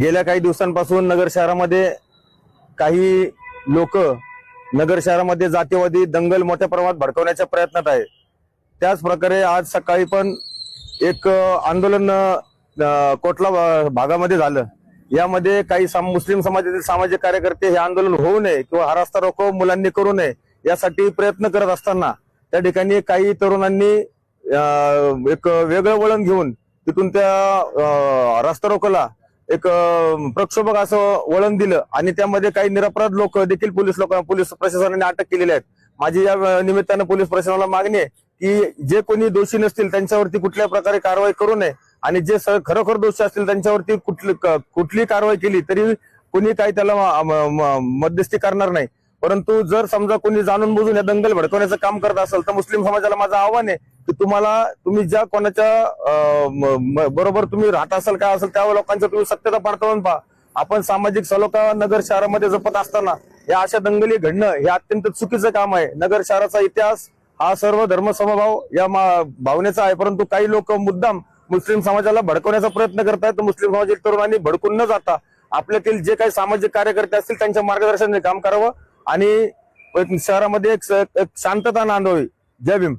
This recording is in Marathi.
गेल्या काही दिवसांपासून नगर शहरामध्ये काही लोक नगर शहरामध्ये जातीवादी दंगल मोठ्या प्रमाणात भडकवण्याच्या प्रयत्नात आहे त्याच प्रकारे आज सकाळी पण एक आंदोलन कोटला भागामध्ये झालं. यामध्ये काही साम- मुस्लिम समाजातील सामाजिक कार्यकर्ते हे आंदोलन होऊ नये किंवा हा रस्ता रोको मुलांनी करू नये यासाठी प्रयत्न करत असताना त्या ठिकाणी काही तरुणांनी एक वेगळं वळण घेऊन तिथून त्या रस्ता रोकोला. एक प्रक्षोभक असं वळण दिलं आणि त्यामध्ये काही निरपराध लोक देखील पोलीस लोक पोलीस प्रशासनाने अटक केलेली आहेत. माझी या निमित्तानं पोलीस प्रशासनाला मागणी आहे की जे कोणी दोषी नसतील त्यांच्यावरती कुठल्या प्रकारे कारवाई करू नये आणि जे खरोखर दोषी असतील त्यांच्यावरती कुठली कुठली कारवाई केली तरी कोणी काही त्याला मध्यस्थी करणार नाही. परंतु जर समजा कोणी जाणून बुजून या दंगल भडकवण्याचं काम करत असेल तर मुस्लिम समाजाला माझं आव्हान आहे की तुम्हाला तुम्ही ज्या कोणाच्या म- बरोबर तुम्ही राहत असाल काय असेल त्या लोकांचं तुम्ही सत्यता पडताळून पहा. आपण सामाजिक सलोखा नगर शहरामध्ये जपत असताना या अशा दंगली घडणं हे अत्यंत चुकीचं काम आहे. नगर शहराचा इतिहास हा सर्व धर्म समभाव या भावनेचा आहे. परंतु काही लोक मुद्दाम मुस्लिम समाजाला भडकवण्याचा प्रयत्न करतायत. मुस्लिम समाजातील तरुणांनी भडकून न जाता आपल्यातील जे काही सामाजिक कार्यकर्ते असतील त्यांच्या मार्गदर्शनाने काम करावं. आणि शहरामध्ये एक स- एक शांतता नांदवी जय भीम.